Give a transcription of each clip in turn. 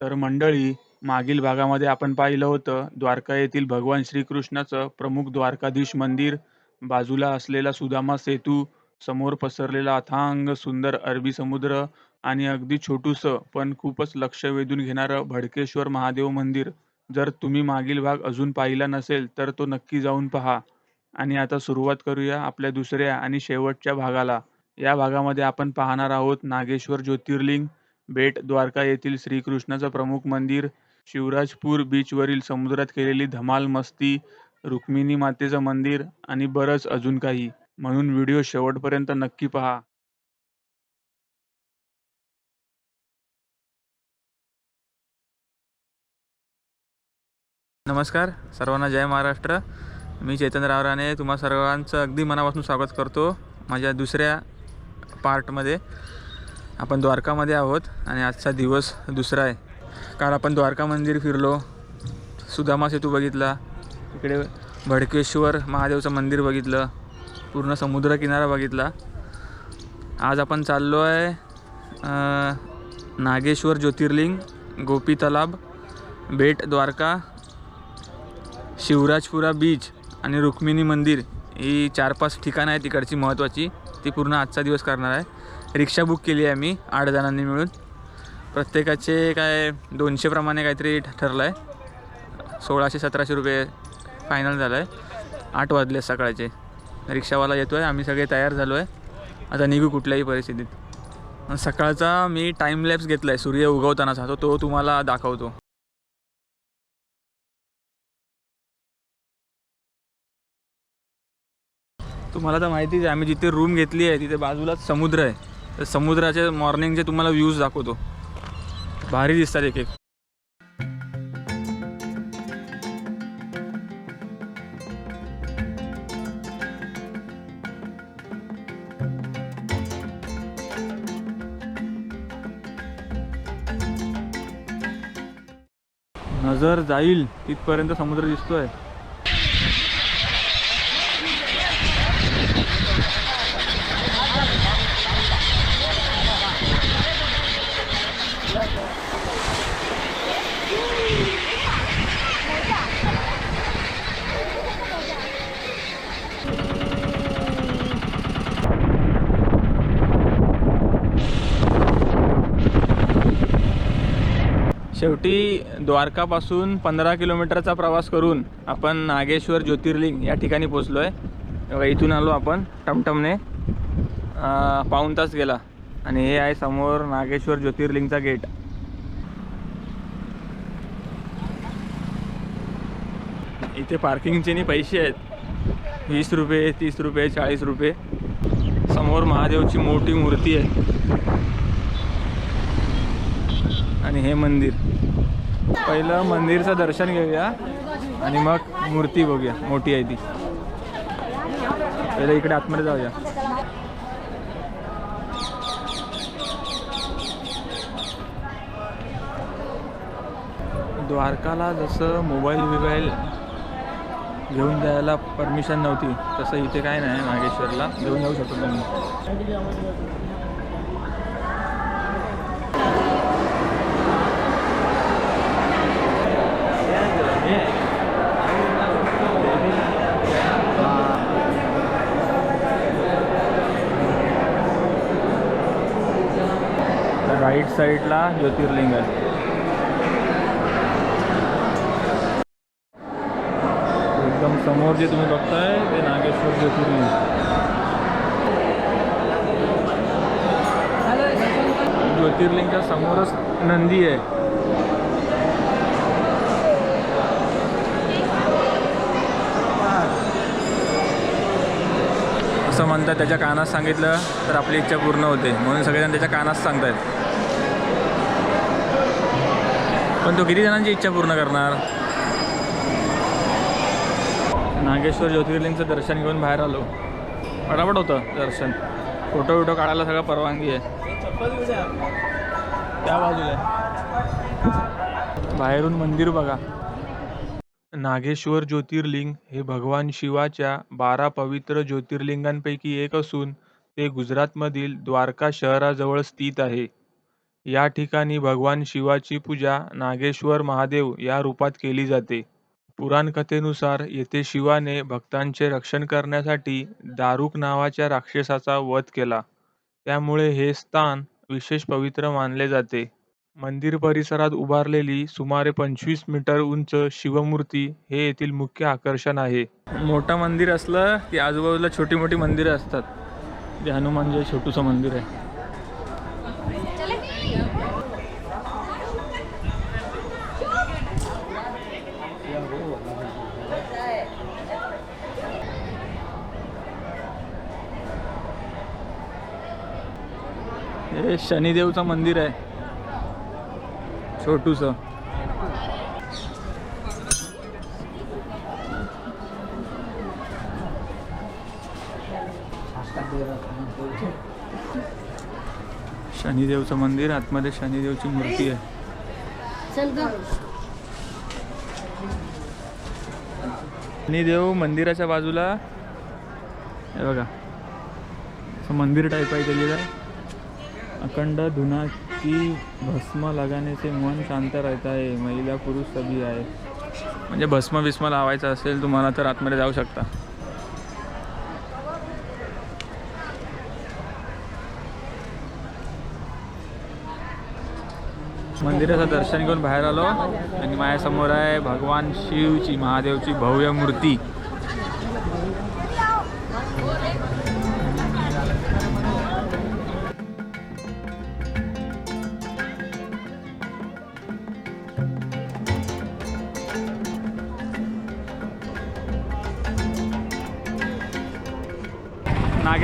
तर मंडळी मागील भागामध्ये आपण पाहिलं होतं द्वारका येथील भगवान श्रीकृष्णाचं प्रमुख द्वारकाधीश मंदिर बाजूला असलेला सुदामा सेतू समोर पसरलेला अथांग सुंदर अरबी समुद्र आणि अगदी छोटूसं पण खूपच लक्ष वेधून घेणारं भडकेश्वर महादेव मंदिर. जर तुम्ही मागील भाग अजून पाहिला नसेल तर तो नक्की जाऊन पहा. आणि आता सुरुवात करूया आपल्या दुसऱ्या आणि शेवटच्या भागाला. या भागामध्ये आपण पाहणार आहोत नागेश्वर ज्योतिर्लिंग बेट द्वारका येथील श्रीकृष्णाचं प्रमुख मंदिर शिवराजपूर बीचवरील समुद्रात केलेली धमाल मस्ती रुक्मिणी मातेचं मंदिर आणि बरंच अजून काही. म्हणून व्हिडिओ शेवटपर्यंत नक्की पहा. नमस्कार सर्वांना जय महाराष्ट्र. मी चेतन राणे तुम्हा सर्वांचं अगदी मनापासून स्वागत करतो. माझ्या दुसऱ्या पार्टमध्ये आपण द्वारकामध्ये आहोत आणि आजचा दिवस दुसरा आहे. काल आपण द्वारका मंदिर फिरलो सुदामा सेतू बघितला इकडे भडकेश्वर महादेवचं मंदिर बघितलं पूर्ण समुद्रकिनारा बघितला. आज आपण चाललो आहे नागेश्वर ज्योतिर्लिंग गोपी तलाब बेट द्वारका शिवराजपुरा बीच आणि रुक्मिणी मंदिर. ही चार पाच ठिकाणं आहेत तिकडची महत्त्वाची ती पूर्ण आजचा दिवस करणार आहे. रिक्षा बुक केली आहे मी आठ जणांनी मिळून. प्रत्येकाचे काय दोनशेप्रमाणे काहीतरी ठरलं आहे सोळाशे सतराशे रुपये फायनल झालं आहे आठ वाजले सकाळचे. रिक्षावाला येतो आहे आम्ही सगळे तयार झालो आहे आता निघू कुठल्याही परिस्थितीत. सकाळचा मी टाईम लॅप्स घेतला आहे सूर्य उगवतानाचा. तो तो तुम्हाला दाखवतो. तुम्हाला तर माहितीच आहे आम्ही जिथे रूम घेतली आहे तिथे बाजूलाच समुद्र आहे. समुद्राचे मॉर्निंगचे तुम्हाला व्ह्यूज दाखवतो. भारी दिसतात एक एक. नजर जाईल तिथपर्यंत समुद्र दिसतोय. शेवटी द्वारकापासून पंधरा किलोमीटरचा प्रवास करून आपण नागेश्वर ज्योतिर्लिंग या ठिकाणी पोचलो आहे इथून आलो आपण टमटमने. पाऊन पाऊण तास गेला आणि हे आहे समोर नागेश्वर ज्योतिर्लिंगचा गेट. इथे पार्किंगचे नी पैसे आहेत. वीस रुपये तीस रुपये चाळीस रुपये. समोर महादेवची मोठी मूर्ती आहे. आणि हे मंदिर. पहिलं मंदिरचं दर्शन घेऊया आणि मग मूर्ती बघूया. मोठी आहे ती. पहिलं इकडे आतमध्ये जाऊया. द्वारकाला जसं मोबाईल बिबाईल घेऊन जायला परमिशन नव्हती तसं इथे काय नाही नागेश्वरला घेऊन जाऊ शकतो तुम्ही. राईट साईडला ज्योतिर्लिंग आहे. एकदम समोर जे तुम्ही बघताय ते नागेश्वर ज्योतिर्लिंग. ज्योतिर्लिंगच्या समोरच नंदी आहे. असं म्हणतात त्याच्या कानात सांगितलं तर आपली इच्छा पूर्ण होते. म्हणून सगळेजण त्याच्या कानात सांगतायत. पण तो किती जणांची इच्छा पूर्ण करणार? नागेश्वर ज्योतिर्लिंगचं दर्शन घेऊन बाहेर आलो. पटापट होतं दर्शन. फोटो विटो काढायला सगळं परवानगी आहे. त्या बाजूला बाहेरून मंदिर बघा. नागेश्वर ज्योतिर्लिंग हे भगवान शिवाच्या बारा पवित्र ज्योतिर्लिंगांपैकी एक असून ते गुजरातमधील द्वारका शहराजवळ स्थित आहे. या ठिकाणी भगवान शिवाची पूजा नागेश्वर महादेव या रूपात केली जाते. पुराणकथेनुसार येथे शिवाने भक्तांचे रक्षण करण्यासाठी दारुक नावाच्या राक्षसाचा वध केला. त्यामुळे हे स्थान विशेष पवित्र मानले जाते. मंदिर परिसरात उभारलेली सुमारे पंचवीस मीटर उंच शिवमूर्ती हे येथील मुख्य आकर्षण आहे. मोठं मंदिर असलं की आजूबाजूला छोटी मोठी मंदिरं असतात. ते हनुमानचं छोटूसं मंदिर आहे. हे शनिदेवचं मंदिर आहे. छोटूसं. शनिदेवचं मंदिर आतमध्ये शनिदेवची मूर्ती आहे. शनिदेव मंदिराच्या बाजूला हे बघा. असं मंदिर टाईप आहे केलेलं आहे अखंड धुना की भस्म लगाने से मन शांत राहत आहे महिला पुरुष सभी आहे म्हणजे भस्म विस्म लावायचं असेल तुम्हाला तर आतमध्ये जाऊ शकता. मंदिराचं दर्शन घेऊन बाहेर आलो. आणि माझ्यासमोर आहे भगवान शिवची महादेवची भव्य मूर्ती.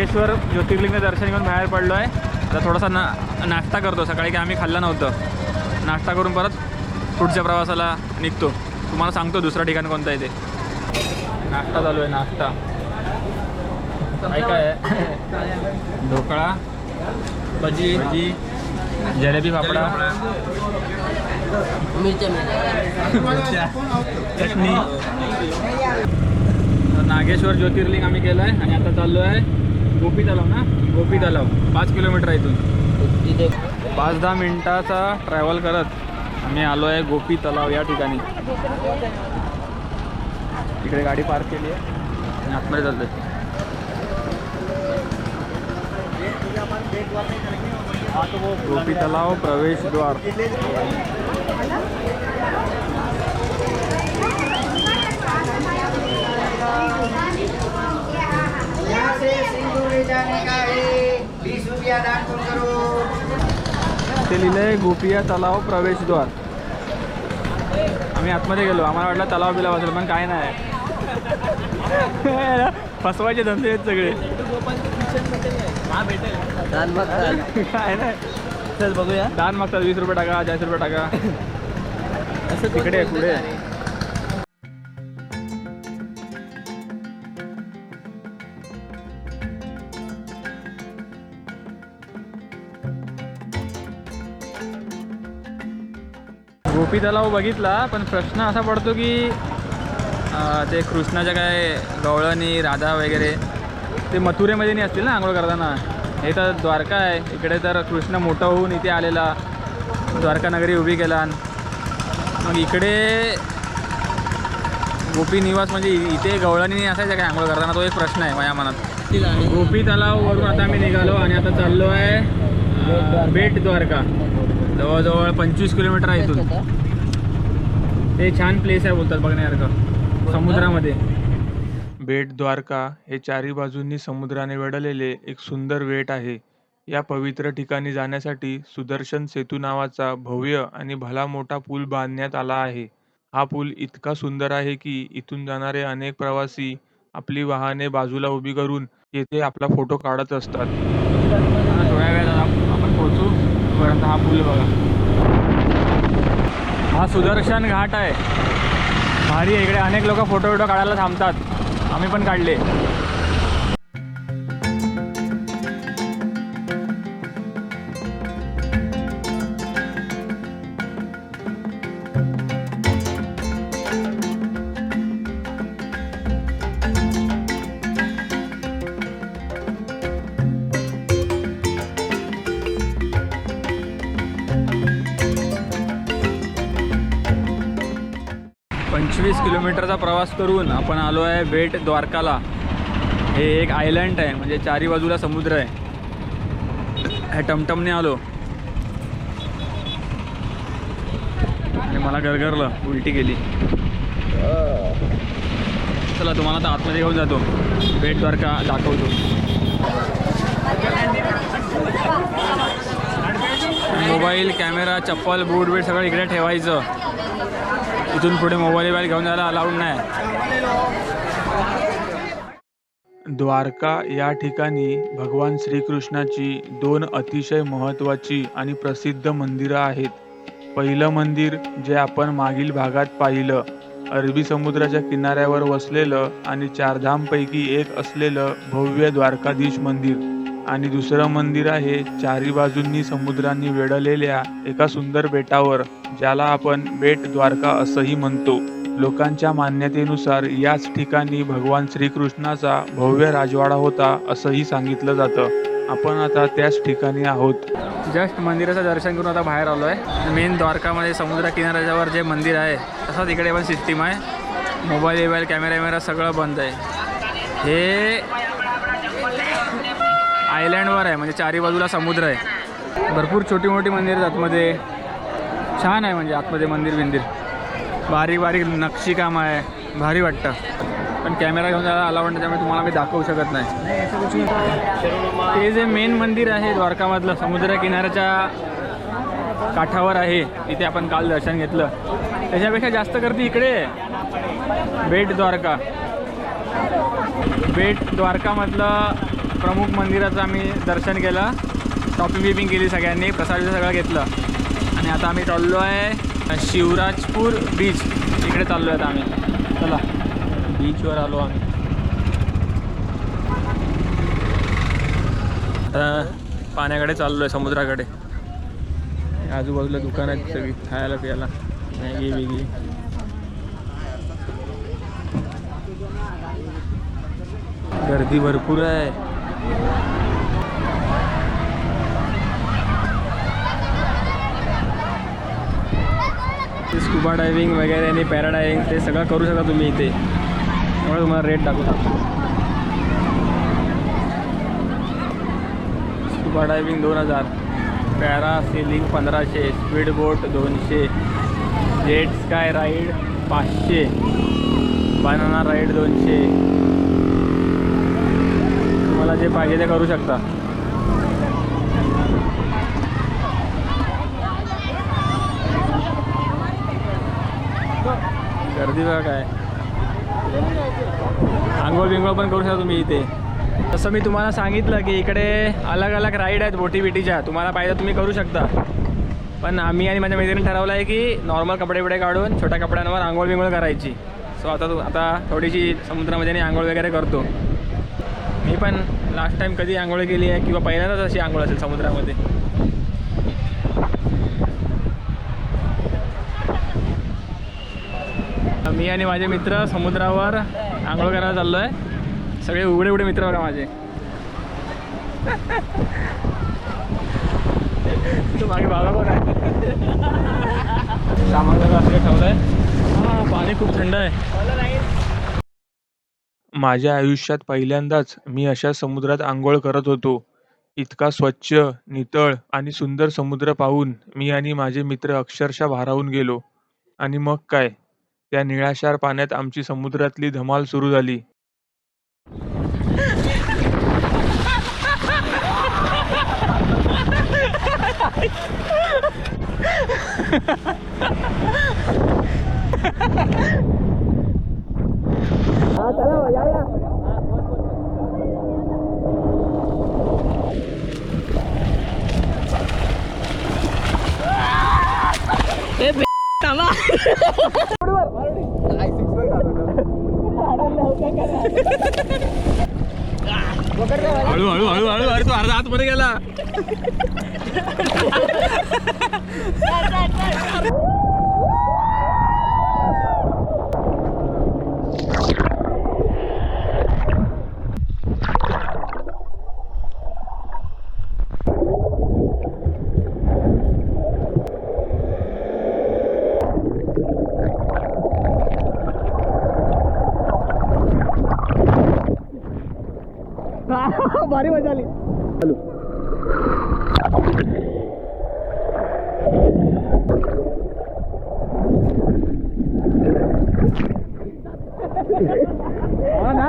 नागेश्वर ज्योतिर्लिंग दर्शन घेऊन बाहेर पडलो आहे आता थोडासा ना नाश्ता करतो. सकाळी की आम्ही खाल्लं नव्हतं. नाश्ता करून परत पुढच्या प्रवासाला निघतो. तुम्हाला सांगतो दुसरं ठिकाण कोणतं आहे ते. नाश्ता चालू आहे नाश्ता. काय काय ढोकळा भजी भजी जलेबी फापडा चटणी. नागेश्वर ज्योतिर्लिंग आम्ही केलं आहे आणि आता चाललो आहे गोपी तलाव ना? गोपी तलाव. पाच किलोमीटर आहे इथून. तिथे पाच दहा मिनिटाचा ट्रॅव्हल करत आम्ही आलो आहे गोपी तलाव या ठिकाणी. इकडे गाडी पार्क केली आहे आणि आतमध्ये चालतोय गोपी तलाव प्रवेशद्वार यहाँ से सिंदूरी जाने का है बीस रुपया दान पुण्य करो ते लिहिलं आहे गोपिया तलाव प्रवेशद्वार. आम्ही आतमध्ये गेलो. आम्हाला वाटलं तलाव बिलाव असेल पण काय नाही. फसवायचे धंदे आहेत सगळे. काय नाही. चल बघूया. दान मागतात वीस रुपये टाका चाळीस रुपये टाका. असं तिकडे आहे, पुढे. गोपी तलाव बघितला पण प्रश्न असा पडतो की ते कृष्णाच्या काय गवळणी राधा वगैरे ते मथुरेमध्ये नाही असतील ना आंघोळ करताना? हे तर द्वारका आहे. इकडे तर कृष्ण मोठा होऊन इथे आलेला. द्वारका नगरी उभी केला मग इकडे गोपी निवास म्हणजे इथे गवळणी असायचं काय आंघोळ करताना? तो एक प्रश्न आहे माझ्या मनात. गोपी तलाववरून आता आम्ही निघालो आणि आता चाललो आहे बेट द्वारका. जवळजवळ पंचवीस किलोमीटर आहे इथून. ते छान प्लेस आहे बोलतात बघण्यासारखं समुद्रामध्ये. बेट द्वारका हे चारी बाजूंनी समुद्राने वेढलेले एक सुंदर बेट आहे. या पवित्र ठिकाणी जाण्यासाठी सुदर्शन सेतू नावाचा भव्य आणि भला मोठा पूल बांधण्यात आला आहे. हा पूल इतका सुंदर आहे की इथून जाणारे अनेक प्रवासी आपली वाहने बाजूला उभी करून येथे आपला फोटो काढत असतात. थोड्या वेळात आप- आपण पोहोचू. इथपर्यंत हा पूल बघा. हा सुदर्शन घाट आहे. भारी इकडे अनेक लोक फोटो विटो काढायला थांबतात. आम्ही पण काढले. पंचवीस किलोमीटरचा प्रवास करून आपण आलो आहे बेट द्वारकाला. हे एक आयलंड आहे म्हणजे चारी बाजूला समुद्र आहे. ह्या टमटमने आलो. आणि मला गरगरलं उलटी केली. चला तुम्हाला आता आतमध्ये घेऊन जातो. बेट द्वारका दाखवतो. मोबाईल कॅमेरा चप्पल बूट बीट सगळं इकडे ठेवायचं. इथून पुढे मोबाईल बिबाईल घेऊन जायला अलाउड नाही. द्वारका या ठिकाणी भगवान श्रीकृष्णाची दोन अतिशय महत्त्वाची आणि प्रसिद्ध मंदिरं आहेत. पहिलं मंदिर जे आपण मागील भागात पाहिलं अरबी समुद्राच्या किनाऱ्यावर वसलेलं आणि चारधामपैकी एक असलेलं भव्य द्वारकाधीश मंदिर. आणि दुसरं मंदिर आहे चारी बाजूंनी समुद्रांनी वेढलेल्या एका सुंदर बेटावर ज्याला आपण बेट द्वारका असंही म्हणतो. लोकांच्या मान्यतेनुसार याच ठिकाणी भगवान श्रीकृष्णाचा भव्य राजवाडा होता असंही सांगितलं जातं. आपण आता त्याच ठिकाणी आहोत. जस्ट मंदिराचं दर्शन करून आता बाहेर आलो आहे मेन द्वारकामध्ये समुद्र किनाऱ्याच्यावर जे मंदिर आहे तसंच इकडे पण सिस्टीम आहे. मोबाईल बिबाईल कॅमेरा वॅमेरा सगळं बंद आहे. हे आयलँडवर आहे म्हणजे चारी बाजूला समुद्र आहे. भरपूर छोटी मोठी मंदिर आहेत आतमध्ये. छान आहे म्हणजे आतमध्ये मंदिर बिंदिर. बारीक बारीक नक्षीकाम आहे भारी वाटतं. पण कॅमेरा घेऊन जायला आला नाही त्यामुळे तुम्हाला मी दाखवू शकत नाही. ते जे मेन मंदिर आहे द्वारकामधलं समुद्रकिनाऱ्याच्या काठावर आहे इथे आपण काल दर्शन घेतलं. त्याच्यापेक्षा जास्त गर्दी इकडे आहे. बेट द्वारका. बेट द्वारकामधलं प्रमुख मंदिराचं आम्ही दर्शन केलं. शॉपिंग बिपिंग केली सगळ्यांनी प्रसाद सगळं घेतलं. आणि आता आम्ही चाललो आहे शिवराजपूर बीच इकडे चाललो आहेत आम्ही. चला बीचवर आलो आम्ही. पाण्याकडे चाललो आहे समुद्राकडे. आजूबाजूला दुकानं आहेत सगळी खायला प्यायला. मॅगी बिगी. गर्दी भरपूर आहे. स्कुबा डायव्हिंग वगैरे आणि पॅराडायविंग ते सगळं करू शकता तुम्ही इथे. त्यामुळे तुम्हाला रेट टाकू शकतो स्कुबा डायव्हिंग दोन हजार. पॅरा सिलिंग पंधराशे. स्पीड बोट दोनशे. जेट स्काय राईड पाचशे. बनाना राईड दोनशे. तुम्हाला जे पाहिजे ते करू शकता. गर्दी बघा काय. आंघोळ बिंगोळ पण करू शकता तुम्ही इथे. तसं मी तुम्हाला सांगितलं की इकडे अलग अलग राईड आहेत बोटी बिटीच्या तुम्हाला पाहिजे तुम्ही करू शकता. पण आम्ही आणि माझ्या मैत्रिणी ठरवलं आहे की नॉर्मल कपडे बिडे काढून छोट्या कपड्यांवर आंघोळ बिंगोळ करायची. सो आता आता थोडीशी समुद्रामध्ये आणि आंघोळ वगैरे करतो. पण लास्ट टाईम कधी आंघोळ केली आहे किंवा पहिल्यांदाच अशी आंघोळ असेल समुद्रामध्ये? मी आणि माझे मित्र समुद्रावर आंघोळ करायला चाललो आहे सगळे उघडे उघडे मित्र बघा माझे. तो मागे बाबा पण आहे? सामान असं ठेवलं आहे हां पाणी खूप थंड आहे. माझ्या आयुष्यात पहिल्यांदाच मी अशा समुद्रात आंघोळ करत होतो. इतका स्वच्छ नितळ आणि सुंदर समुद्र पाहून मी आणि माझे मित्र अक्षरशः भारावून गेलो. आणि मग काय? त्या निळाशार पाण्यात आमची समुद्रातली धमाल सुरू झाली. हळू हळू हळू हळू अरे तू अर्धा आतमध्ये गेला. भारी मजा आली. हॅलो ना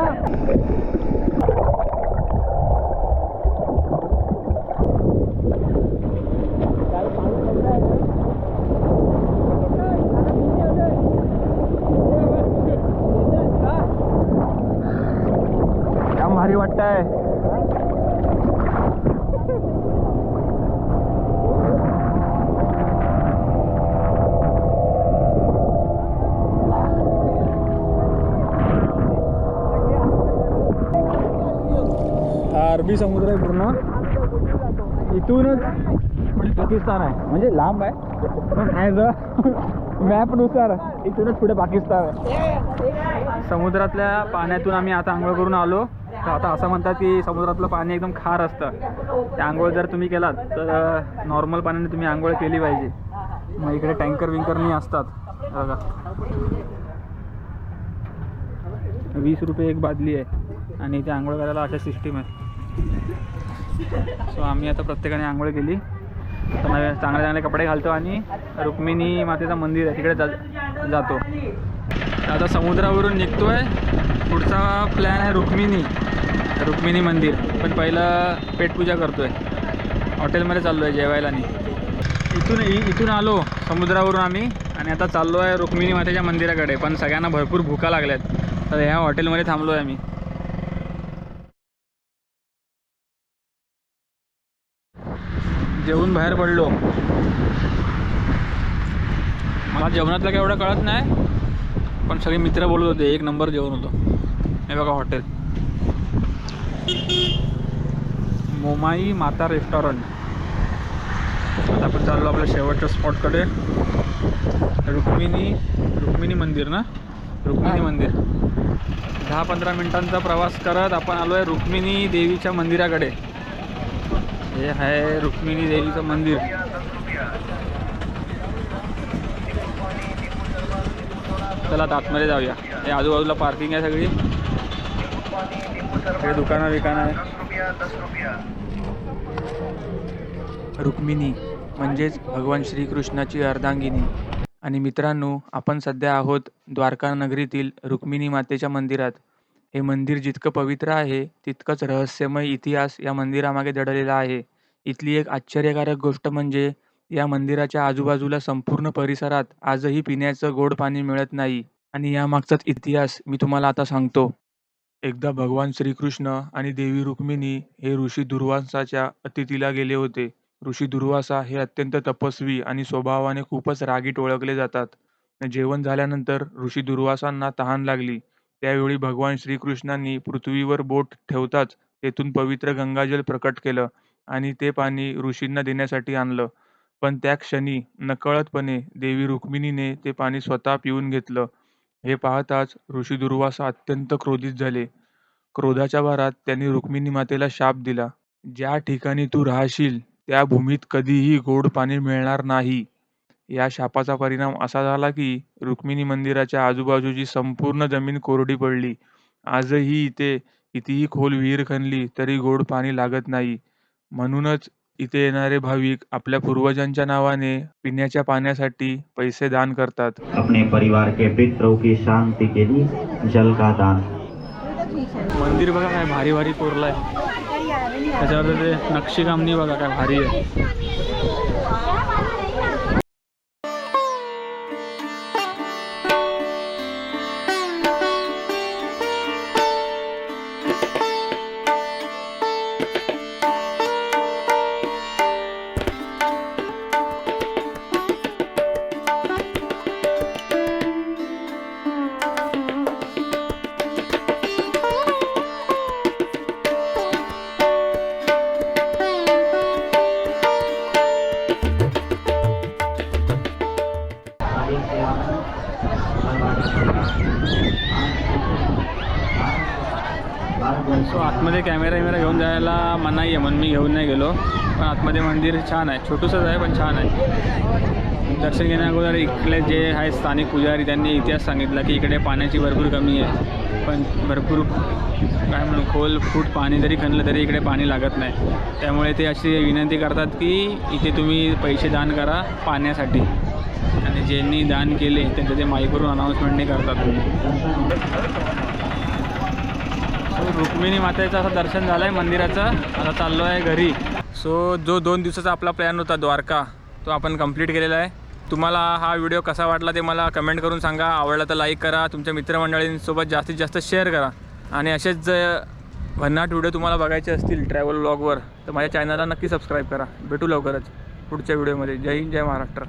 काम भारी वाटतंय हा अरबी समुद्र आहे पूर्ण. इथूनच पुढे पाकिस्तान आहे. म्हणजे लांब आहे. पण ॲज अ मॅपनुसार इथूनच पुढे पाकिस्तान आहे. समुद्रातल्या पाण्यातून आम्ही आता आंघोळ करून आलो. तर आता असं म्हणतात की समुद्रातलं पाणी एकदम खार असतं. ते आंघोळ जर तुम्ही केलात तर नॉर्मल पाण्याने तुम्ही आंघोळ केली पाहिजे. मग इकडे टँकर विंकरनी असतात. बघा. वीस रुपये एक बादली आहे. आणि इथे आंघोळ करायला अशा सिस्टीम आहे. सो आम्ही आता प्रत्येकाने आंघोळ केली. तर चांगले चांगले कपडे घालतो आणि रुक्मिणी मातेचं मंदिर आहे. तिकडे जा जातो. आता समुद्रावरून निघतोय. पुढचा प्लॅन आहे रुक्मिणी. रुक्मिणी मंदिर. पण पहिलं पेटपूजा करतोय. हॉटेलमध्ये चाललो आहे जेवायला आणि. इथून इथून आलो. समुद्रावरून आम्ही. आणि आता चाललो आहे रुक्मिणी मातेच्या मंदिराकडे. पण सगळ्यांना भरपूर भुका लागल्यात. तर ह्या हॉटेलमध्ये थांबलो आहे आम्ही. जेवून बाहेर पडलो. मला जेवणातलं काय एवढं कळत नाही पण सगळे मित्र बोलत होते एक नंबर जेवण होतं. हे बघा हॉटेल मोमाई माता रेस्टॉरंट आता आपण चाललो आपल्या शेवटच्या स्पॉटकडे रुक्मिणी रुक्मिणी मंदिर ना? रुक्मिणी मंदिर. दहा पंधरा मिनिटांचा प्रवास करत आपण आलो आहे रुक्मिणी देवीच्या मंदिराकडे. हे आहे रुक्मिणी देवीचं मंदिर. चला आता आतमध्ये जाऊया. हे आजूबाजूला पार्किंग आहे सगळी. हे दुकानं विकानं आहे. रुक्मिणी म्हणजेच भगवान श्रीकृष्णाची अर्धांगिनी. आणि मित्रांनो आपण सध्या आहोत द्वारका नगरीतील रुक्मिणी मातेच्या मंदिरात. हे मंदिर जितकं पवित्र आहे तितकंच रहस्यमय इतिहास या मंदिरामागे दडलेला आहे. इथली एक आश्चर्यकारक गोष्ट म्हणजे या मंदिराच्या आजूबाजूला संपूर्ण परिसरात आजही पिण्याचं गोड पाणी मिळत नाही. आणि यामागचाच इतिहास मी तुम्हाला आता सांगतो. एकदा भगवान श्रीकृष्ण आणि देवी रुक्मिणी हे ऋषी दुर्वासाच्या अतिथीला गेले होते. ऋषी दुर्वासा हे अत्यंत तपस्वी आणि स्वभावाने खूपच रागीट ओळखले जातात. जेवण झाल्यानंतर ऋषी दुर्वासांना तहान लागली. त्यावेळी भगवान श्रीकृष्णांनी पृथ्वीवर बोट ठेवताच तेथून पवित्र गंगाजल प्रकट केलं आणि ते पाणी ऋषींना देण्यासाठी आणलं. पण त्या क्षणी नकळतपणे देवी रुक्मिणीने ते पाणी स्वतः पिऊन घेतलं. हे पाहताच ऋषी दुर्वासा अत्यंत क्रोधित झाले. क्रोधाच्या भारात त्यांनी रुक्मिणी मातेला शाप दिला. ज्या ठिकाणी तू राहशील त्या भूमीत कधीही गोड पाणी मिळणार नाही. या शापाचा परिणाम असा झाला की रुक्मिणी मंदिराच्या आजूबाजूची संपूर्ण जमीन कोरडी पडली. आजही इथे कितीही खोल विहीर खणली तरी गोड पाणी लागत नाही. म्हणूनच इथे येणारे भाविक आपल्या पूर्वजांच्या नावाने पिण्याच्या पाण्यासाठी पैसे दान करतात. अपने परिवार के पितरों की शांति के लिए जल का दान। मंदिर बघा काय भारी भारी कोरलं आहे त्याच्यावर ते नक्षीकामनी बघा काय भारी आहे. घेऊन नाही गेलो. पण आतमध्ये मंदिर छान आहे. छोटूसंच आहे पण छान आहे. दर्शन घेण्या अगोदर इकडे जे आहे स्थानिक पुजारी त्यांनी इतिहास सांगितला की इकडे पाण्याची भरपूर कमी आहे. पण भरपूर काय म्हणू खोल फूट पाणी जरी खणलं तरी इकडे पाणी लागत नाही. त्यामुळे ते अशी विनंती करतात की इथे तुम्ही पैसे दान करा पाण्यासाठी. आणि ज्यांनी दान केले त्यांचं ते माईकवरून अनाऊन्समेंटने करतात. तुम्ही रुक्मिणी मातेचं असं दर्शन झालं आहे मंदिराचं. आता चाललो आहे घरी. सो जो दोन दिवसाचा आपला प्लॅन होता द्वारका तो आपण कंप्लीट केलेला आहे. तुम्हाला हा व्हिडिओ कसा वाटला ते मला कमेंट करून सांगा. आवडला तर लाईक करा. तुमच्या मित्रमंडळींसोबत जास्तीत जास्त शेअर करा. आणि असेच जर भन्नाट व्हिडिओ तुम्हाला बघायचे असतील ट्रॅव्हल ब्लॉगवर तर माझ्या चॅनलला नक्की सबस्क्राईब करा. भेटू लवकरच पुढच्या व्हिडिओमध्ये जय हिंद जय महाराष्ट्र.